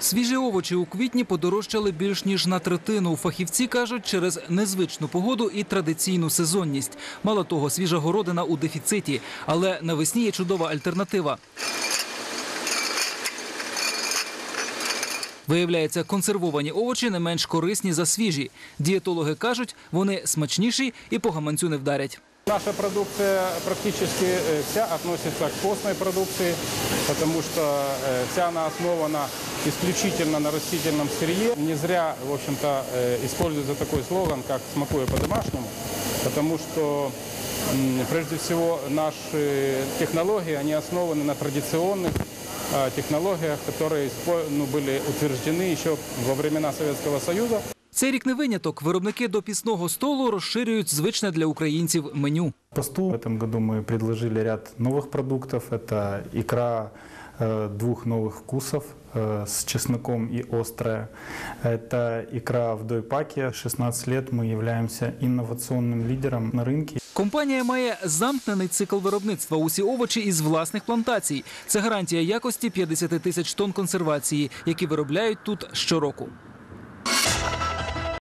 Свіжі овочі у квітні подорожчали більш ніж на третину. Фахівці кажуть, через незвичну погоду і традиційну сезонність. Мало того, свіжа городина у дефіциті, але навесні є чудова альтернатива. Виявляється, консервовані овочі не менш корисні за свіжі. Дієтологи кажуть, вони смачніші і по гаманцю не вдарять. Наша продукция практически вся относится к постной продукции, потому что вся она основана исключительно на растительном сырье. Не зря, в общем-то, э, используется такой слоган, как «смакуя по-домашнему», потому что м, прежде всего наши технологии, они основаны на традиционных э, технологиях, которые испо- ну, были утверждены еще во времена Советского Союза. Цей рік не виняток. Виробники до пісного столу розширюють звичне для українців меню. посту. В этом году мы предложили ряд новых продуктов. Это икра э, двух новых вкусов э, с чесноком и острая. Это икра в дойпаке. 16 лет мы являемся инновационным лидером на рынке. Компанія має замкнений цикл виробництва. Усі овочі із власних плантацій. Це гарантія якості 50 тисяч тонн консервації, які виробляють тут щороку.